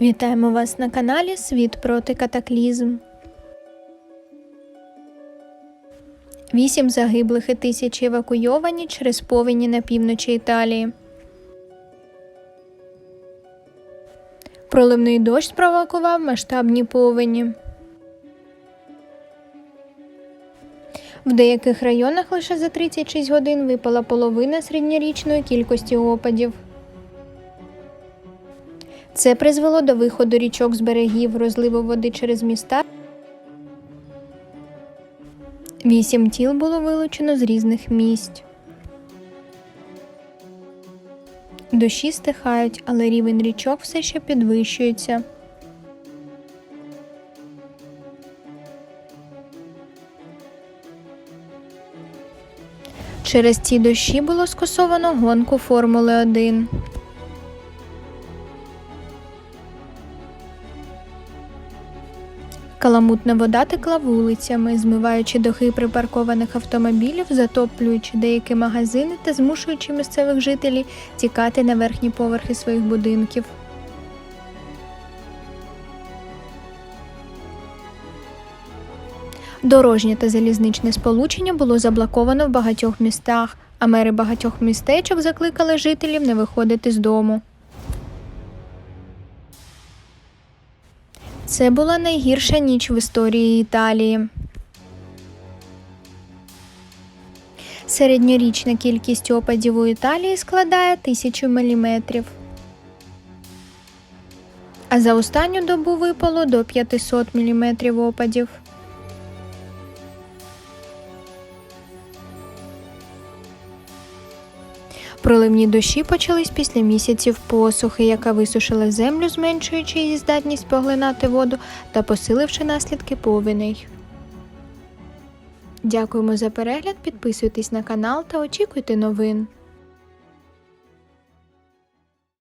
Вітаємо вас на каналі Світ проти катаклізм. Вісім загиблих і тисячі евакуйовані через повені на півночі Італії. Проливний дощ спровокував масштабні повені. В деяких районах лише за 36 годин випала половина середньорічної кількості опадів. Це призвело до виходу річок з берегів, розливу води через міста. Вісім тіл було вилучено з різних місць. Дощі стихають, але рівень річок все ще підвищується. Через ці дощі було скасовано гонку Формули 1. Каламутна вода текла вулицями, змиваючи дахи припаркованих автомобілів, затоплюючи деякі магазини та змушуючи місцевих жителів тікати на верхні поверхи своїх будинків. Дорожнє та залізничне сполучення було заблоковано в багатьох містах, а мери багатьох містечок закликали жителів не виходити з дому. Це була найгірша ніч в історії Італії. Середньорічна кількість опадів у Італії складає тисячу міліметрів. А за останню добу випало до 500 мм опадів. Проливні дощі почались після місяців посухи, яка висушила землю, зменшуючи її здатність поглинати воду та посиливши наслідки повіней. Дякуємо за перегляд, підписуйтесь на канал та очікуйте новин.